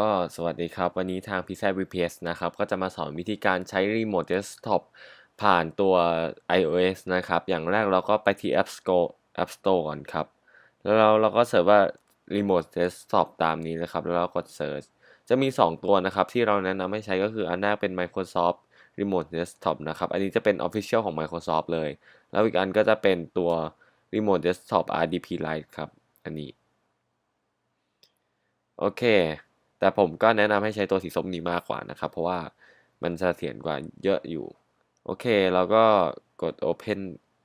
ก็สวัสดีครับ วันนี้ทาง p z VPS นะครับ ก็จะมาสอนวิธีการใช้ Remote Desktop ผ่านตัว iOS นะครับ อย่างแรกเราก็ไปที่ App Store App Store ก่อนครับ แล้วเราเราก็เสิร์ชว่า Remote Desktop ตามนี้นะครับ แล้วเรากด Search จะมี 2 ตัวนะครับ ที่เราแนะนำให้ใช้ก็คืออันแรกเป็น Microsoft Remote Desktop นะครับ อันนี้จะเป็น Official ของ Microsoft เลย แล้วอีกอันก็จะเป็นตัว Remote Desktop RDP Lite ครับ อันนี้ โอเค แต่ผมก็แนะนำให้ใช้ตัวสีส้มนี้มากกว่านะครับ เพราะว่ามันเสถียรกว่าเยอะอยู่ โอเค เราก็กด Open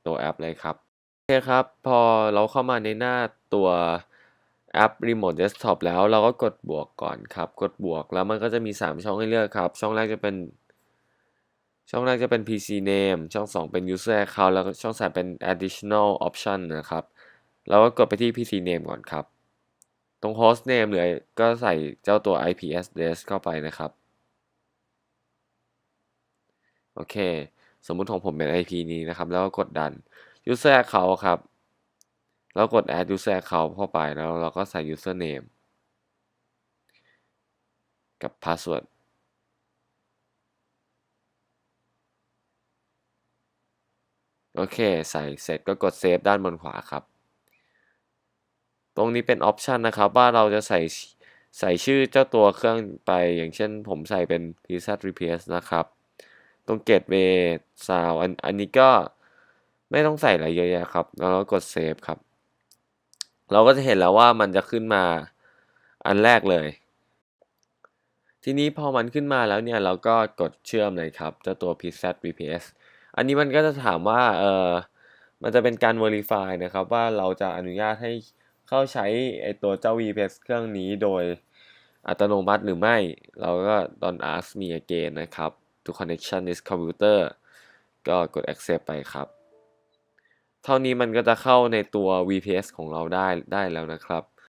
ตัวแอปเลยครับ โอเคครับ พอเราเข้ามาในหน้าตัวแอป Remote Desktop แล้วเราก็กดบวกก่อนครับ กดบวกแล้วมันก็จะมี 3 ช่องให้เลือกครับ ช่องแรกจะเป็น ช่องแรกจะเป็น PC name ช่อง 2 เป็น user account แล้วช่อง 3 เป็น additional option นะครับเราก็กดไปที่ PC name ก่อนครับ รง host name เลยก็ใส่เจ้าตัว IP address เข้าไปนะครับ โอเค สมมุติของผมเป็น IP นี้นะครับ แล้วก็กดดัน user account ครับ แล้วกด add user account เข้าไปแล้วเราก็ใส่ user name กับ password โอเค ใส่เสร็จก็กด save ด้านบนขวาครับ ตรงนี้เป็นออปชันนะครับว่าเราจะใส่ใส่ชื่อเจ้าตัวเครื่องไปอย่างเช่นผมใส่เป็น PZ Replace นะครับ ตรง Gateway Sound อันอันนี้ก็ไม่ต้องใส่อะไรเยอะแยะครับแล้วกด Save ครับ เราก็จะเห็นแล้วว่ามันจะขึ้นมาอันแรกเลย ทีนี้พอมันขึ้นมาแล้วเนี่ยเราก็กดเชื่อมเลยครับเจ้าตัว PZ VPS อันนี้มันก็จะถามว่าเออมันจะเป็นการ Verify นะครับว่าเราจะอนุญาตให้ เข้าใช้ไอตัวเจ้า VPS เครื่องนี้โดยอัตโนมัติหรือไม่ เราก็ don't ask me again นะครับ to connection this computer ก็กด accept ไปครับ เท่านี้มันก็จะเข้าในตัว VPS ของเราได้ได้แล้วนะครับ